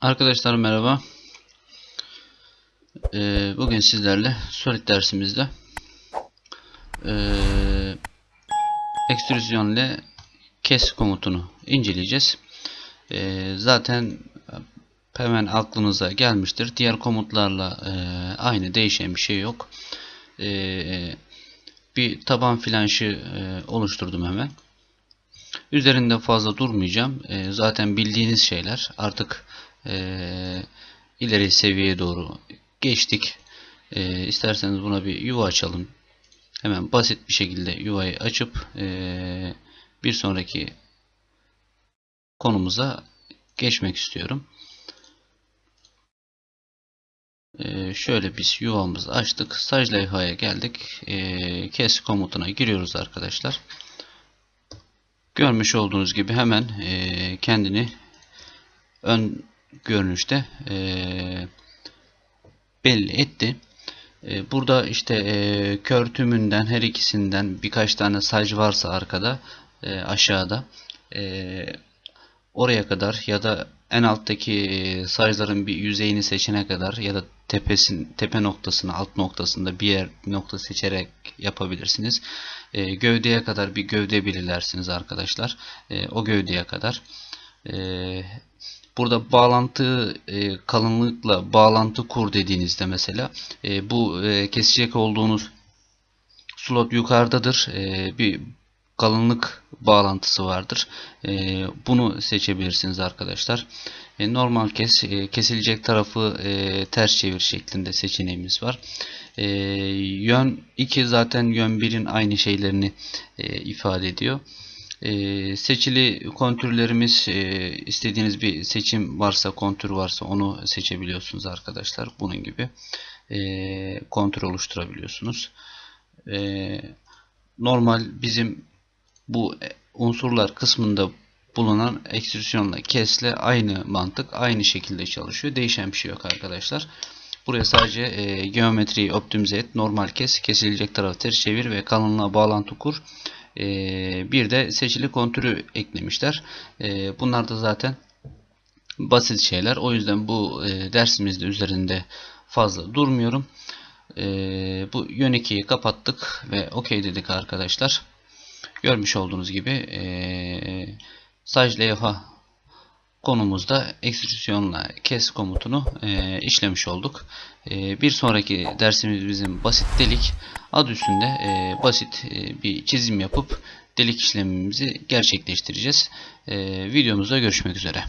Arkadaşlar merhaba. Ee, bugün sizlerle Solid dersimizde ee, ekstrüzyon ile kes komutunu inceleyeceğiz. Ee, zaten hemen aklınıza gelmiştir. Diğer komutlarla ee, aynı değişen bir şey yok. Ee, bir taban flanşı ee, oluşturdum hemen. Üzerinde fazla durmayacağım. Ee, zaten bildiğiniz şeyler. Artık e, ileri seviyeye doğru geçtik. E, isterseniz buna bir yuva açalım. Hemen basit bir şekilde yuvayı açıp e, bir sonraki konumuza geçmek istiyorum. E, şöyle biz yuvamızı açtık. Saj levhaya geldik. E, kes komutuna giriyoruz arkadaşlar. Görmüş olduğunuz gibi hemen e, kendini ön görünüşte e, belli etti. E, burada işte e, kör tümünden her ikisinden birkaç tane sac varsa arkada e, aşağıda e, oraya kadar ya da en alttaki sacların bir yüzeyini seçene kadar ya da tepesin tepe noktasını alt noktasında bir yer nokta seçerek yapabilirsiniz. E, gövdeye kadar bir gövde belirlersiniz arkadaşlar. E, o gövdeye kadar. E, Burada bağlantı e, kalınlıkla bağlantı kur dediğinizde mesela e, bu e, kesecek olduğunuz slot yukarıdadır. E, bir kalınlık bağlantısı vardır. E, bunu seçebilirsiniz arkadaşlar. E, normal kes e, kesilecek tarafı e, ters çevir şeklinde seçeneğimiz var. E, yön 2 zaten yön 1'in aynı şeylerini e, ifade ediyor. Ee, seçili kontürlerimiz e, istediğiniz bir seçim varsa kontür varsa onu seçebiliyorsunuz arkadaşlar. Bunun gibi e, kontür oluşturabiliyorsunuz. E, normal bizim bu unsurlar kısmında bulunan ekstrüsyonla kesle aynı mantık aynı şekilde çalışıyor. Değişen bir şey yok arkadaşlar. Buraya sadece e, geometriyi optimize et, normal kes, kesilecek tarafı ters çevir ve kalınlığa bağlantı kur. Ee, bir de seçili kontürü eklemişler. Ee, bunlar da zaten basit şeyler. O yüzden bu e, dersimizde üzerinde fazla durmuyorum. Ee, bu yön 2'yi kapattık ve OK dedik arkadaşlar. Görmüş olduğunuz gibi e, saj levha konumuzda ekstrüsyonla kes komutunu e, işlemiş olduk. E, bir sonraki dersimiz bizim basit delik. Adı üstünde e, basit e, bir çizim yapıp delik işlemimizi gerçekleştireceğiz. E, videomuzda görüşmek üzere.